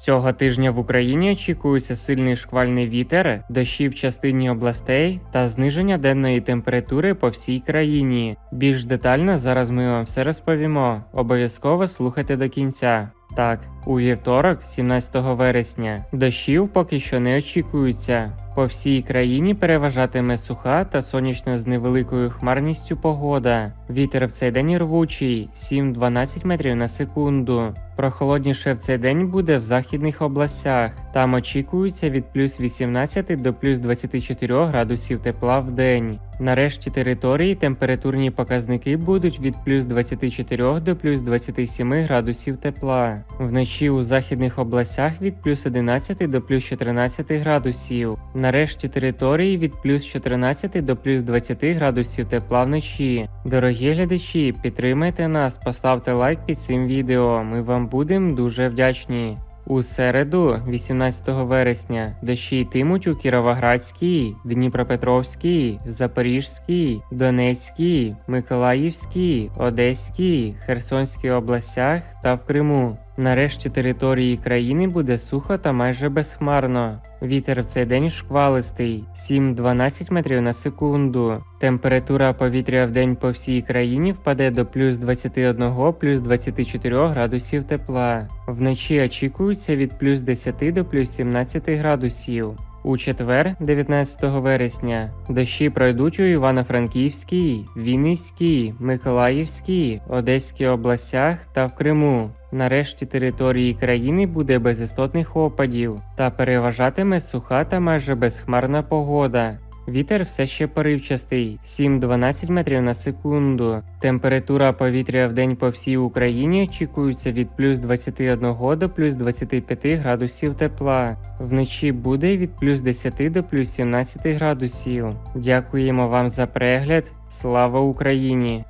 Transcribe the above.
Цього тижня в Україні очікується сильний шквальний вітер, дощі в частині областей та зниження денної температури по всій країні. Більш детально зараз ми вам все розповімо. Обов'язково слухайте до кінця. Так, у вівторок, 17 вересня, дощів поки що не очікується. По всій країні переважатиме суха та сонячна з невеликою хмарністю погода. Вітер в цей день рвучий 7-12 метрів на секунду. Прохолодніше в цей день буде в західних областях. Там очікується від плюс 18 до плюс 24 градусів тепла в день. На решті території температурні показники будуть від плюс 24 до плюс 27 градусів тепла. Вночі у західних областях від плюс 11 до плюс 14 градусів. На решті території від плюс 14 до плюс 20 градусів тепла вночі. Дорогі глядачі, підтримайте нас, поставте лайк під цим відео. Ми вам будемо дуже вдячні. У середу, 18 вересня, дощі йтимуть у Кіровоградській, Дніпропетровській, Запорізькій, Донецькій, Миколаївській, Одеській, Херсонській областях та в Криму. Нарешті території країни буде сухо та майже безхмарно. Вітер в цей день шквалистий 7-12 метрів на секунду. Температура повітря в день по всій країні впаде до плюс 21 плюс 24 градусів тепла. Вночі очікується від плюс 10 до плюс 17 градусів. У четвер, 19 вересня, дощі пройдуть у Івано-Франківській, Вінницькій, Миколаївській, Одеській областях та в Криму. Нарешті території країни буде без істотних опадів та переважатиме суха та майже безхмарна погода. Вітер все ще поривчастий 7-12 метрів на секунду. Температура повітря в день по всій Україні очікується від плюс 21 до плюс 25 градусів тепла. Вночі буде від плюс 10 до плюс 17 градусів. Дякуємо вам за перегляд. Слава Україні!